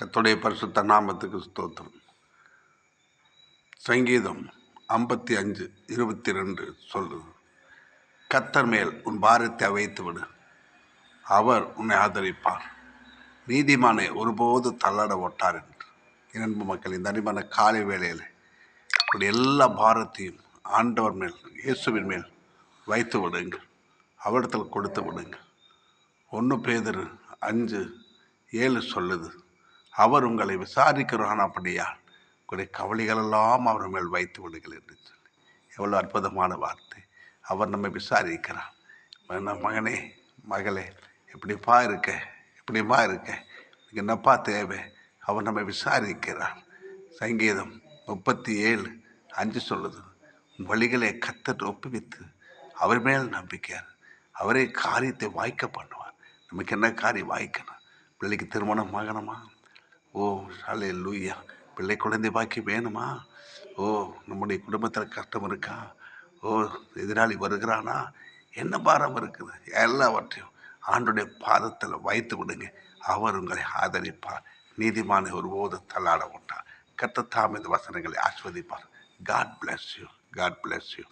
கத்துடைய பரிசுத்த நாமத்துக்கு ஸ்தோத்திரம். சங்கீதம் ஐம்பத்தி அஞ்சு இருபத்தி ரெண்டு சொல்லுது கத்தர் மேல் உன் பாரத்தை வைத்து விடு. அவர் உன்னை ஆதரிப்பார். நீதிமானை ஒருபோது தள்ளாட ஒட்டார் என்று. இரண்டு மக்கள் இந்த அடிமான காலை வேளையில் இப்படி எல்லா பாரத்தையும் ஆண்டவர் மேல் இயேசுவின் மேல் வைத்து விடுங்கள். அவரிடத்தில் கொடுத்து விடுங்கள். ஒன்று பேதர் அஞ்சு ஏழு சொல்லுது. அவர் உங்களை விசாரிக்கிறானபடியால் உங்களுடைய கவலைகளெல்லாம் அவர் மேல் வைத்து விடுங்கள் என்று சொல்லி. எவ்வளோ அற்புதமான வார்த்தை. அவர் நம்மை விசாரிக்கிறார். மகனே மகளே எப்படிப்பா இருக்க? எப்படிமா இருக்க? என்னப்பா தேவை? அவர் நம்மை விசாரிக்கிறார். சங்கீதம் முப்பத்தி ஏழு அஞ்சு சொல்லுது. வழிகளை கத்தட்டு ஒப்புவித்து அவர் மேல் நம்பிக்கையார். அவரே காரியத்தை வாய்க்க பண்ணுவார். நமக்கு என்ன காரியம் வாய்க்கணும்? பிள்ளைக்கு திருமணம் ஆகணுமா? ஓ ஹலே லூயா பிள்ளை குழந்தை பாக்கி வேணுமா? ஓ நம்முடைய குடும்பத்தில் கஷ்டம் இருக்கா? ஓ எதிராளி வருகிறானா? என்ன பாரம் இருக்குது? எல்லாவற்றையும் ஆண்டுடைய பாதத்தில் வைத்து விடுங்க. அவர் உங்களை ஆதரிப்பார். நீதிமான ஒருபோது தள்ளாட விட்டார் கத்தத்தாம் இந்த வசனங்களை ஆஸ்வதிப்பார். God bless you God bless you